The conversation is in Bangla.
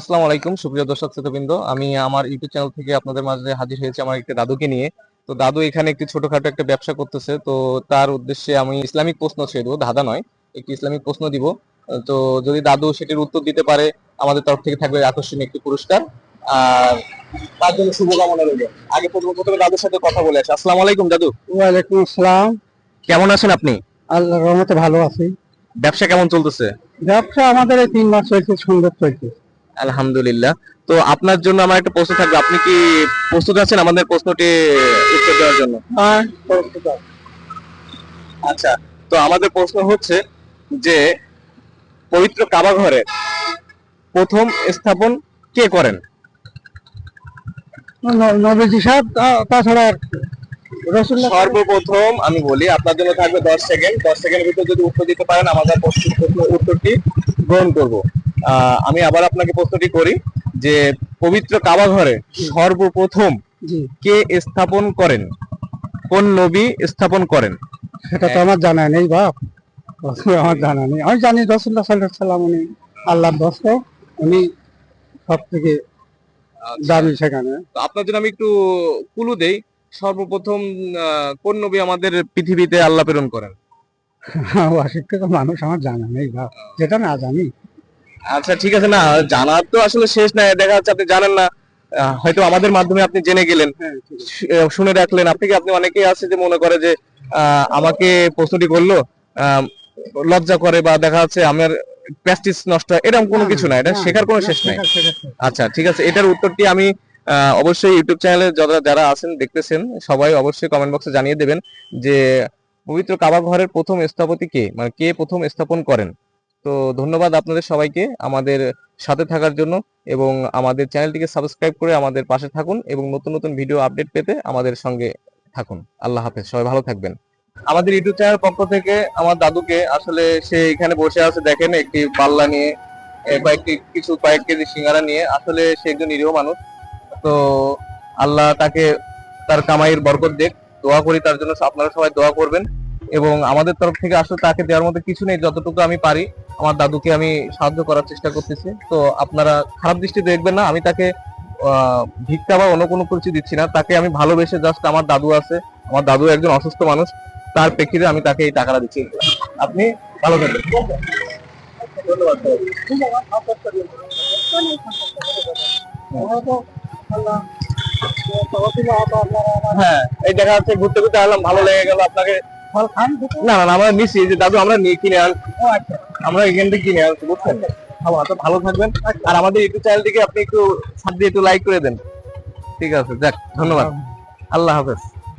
আসসালামু আলাইকুম সুপ্রিয় দর্শক শ্রোতাবৃন্দ। আমি আমার ইউটিউব চ্যানেল থেকে আপনাদের মাঝে হাজির হয়েছি আমার একটা দাদুকে নিয়ে। তো দাদু এখানে একটি ছোটখাটো একটা ব্যবসা করতেছে। তো তার উদ্দেশ্যে আমি ইসলামিক প্রশ্ন ছেড়ে দেবো ধাঁধা নয় একটি ইসলামিক প্রশ্ন দিব। তো যদি দাদু সেটির উত্তর দিতে পারে আমাদের তরফ থেকে থাকবে আকর্ষণীয় একটি পুরস্কার। আর তার জন্য শুভকামনা রইল। আগে প্রথমে প্রথমে দাদুর সাথে কথা বলে আসি। আসসালামু আলাইকুম দাদু। ওয়ালাইকুম আসসালাম। কেমন আছেন আপনি? আল্লাহর রহমতে ভালো আছি। ব্যবসা কেমন চলতেছে? ব্যবসা আমাদের এই তিন মাস চলছে সুন্দর চলছে। আলহামদুলিল্লাহ। তো আপনার জন্য আমার একটা প্রশ্ন থাকবে। আপনি কি প্রস্তুত আছেন আমাদের প্রশ্নটি উত্তর দেওয়ার জন্য? আচ্ছা তো আমাদের প্রশ্ন হচ্ছে যে পবিত্র কাবা ঘরে প্রথম স্থাপন কে করেন? ন- নবীজি সাহেব তাছাড়া সর্বপ্রথম আমি বলি আপনার জন্য থাকবে দশ সেকেন্ড। দশ সেকেন্ডের ভিতরে যদি উত্তর দিতে পারেন আমাদের প্রশ্ন- উত্তরটি গ্রহণ করব। আমি আবার আপনাকে প্রশ্নটি করি যে পবিত্র কাবা ঘরে সর্বপ্রথম কে স্থাপন করেন? কোন নবী স্থাপন করেন? সেটা তো আমার জানা নেই বাপ। আমার জানা নেই। আমি জানি রসুল্লাহ সাল্লাহ সাল্লাম উনি আল্লাহর দোস্ত উনি সব থেকে দামি সেখানে। তো আপনার জন্য আমি একটু কুলু দেই সর্বপ্রথম কোন নবী আমাদের পৃথিবীতে আল্লাহ প্রেরণ করেন? অশিক্ষিত মানুষ আমার জানা নেই বাপ। যেটা না জানি। আচ্ছা ঠিক আছে না জানার তো আসলে শেষ নাই দেখা যাচ্ছে আপনি জানেন না হয়তো আমাদের মাধ্যমে আপনি জেনে গেলেন। হ্যাঁ শুনে রাখলেন। আপনি কি আপনি অনেকেই আছে যে মনে করে যে আমাকে প্রশ্নটি করল লজ্জা করে বা দেখা যাচ্ছে আমার প্র্যাকটিস নষ্ট হয় এরকম কোনো কিছু না এটা শেখার কোনো শেষ নাই। আচ্ছা ঠিক আছে এটার উত্তরটি আমি আহ, অবশ্যই ইউটিউব চ্যানেলে যারা যারা আছেন দেখতেছেন সবাই অবশ্যই কমেন্ট বক্সে জানিয়ে দেবেন যে পবিত্র কাবা ঘরের প্রথম স্থপতি কে? মানে কে প্রথম স্থাপন করেন? তো ধন্যবাদ আপনাদের সবাইকে আমাদের সাথে থাকার জন্য এবং আমাদের চ্যানেলটিকে সাবস্ক্রাইব করে আমাদের পাশে থাকুন এবং নতুন নতুন ভিডিও আপডেট পেতে আমাদের সঙ্গে থাকুন। আল্লাহ হাফেজ, সবাই ভালো থাকবেন। আমাদের ইউটিউব চ্যানেল পক্ষ থেকে আমার দাদুকে আসলে সে এখানে বসে আছে, দেখেন একটি পাল্লা নিয়ে কয়েকটি, কিছু কয়েক কেজি সিঙ্গারা নিয়ে। আসলে সে একজন নিরীহ মানুষ। তো আল্লাহ তাকে তার কামাইয়ের বরকত দেখ দোয়া করি তার জন্য। আপনারা সবাই দোয়া করবেন এবং আমাদের তরফ থেকে আসলে তাকে দেওয়ার মতো কিছু নেই, যতটুকু আমি পারি। আমার দাদুকে আমি সাহায্য করার চেষ্টা করতেছি। তো আপনারা খারাপ দৃষ্টি দেখবেন না, আমি তাকে ভিক্ষা বা অন্য কোনো কিছু দিচ্ছি না। তাকে আমি ভালোবেসে জাস্ট আমার দাদু আছে, আমার দাদু একজন অসুস্থ মানুষ, তার প্রেক্ষিতে আমি তাকে এই টাকাটা দিচ্ছি। আপনি ভালো থাকবেন। হ্যাঁ এই দেখা যাচ্ছে ঘুরতে ঘুরতে আসলাম, ভালো লেগে গেল আপনাকে। ফল খান না না না, আমরা নিচ্ছি যে দাদু আমরা নিয়ে কিনে আন। আমরা এখান থেকে কিনে আনছি বুঝছেন? ভালো তো ভালো থাকবেন। আর আমাদের ইউটিউব চ্যানেলটিকে আপনি একটু সাথে একটু লাইক করে দেন। ঠিক আছে যাক ধন্যবাদ। আল্লাহ হাফেজ।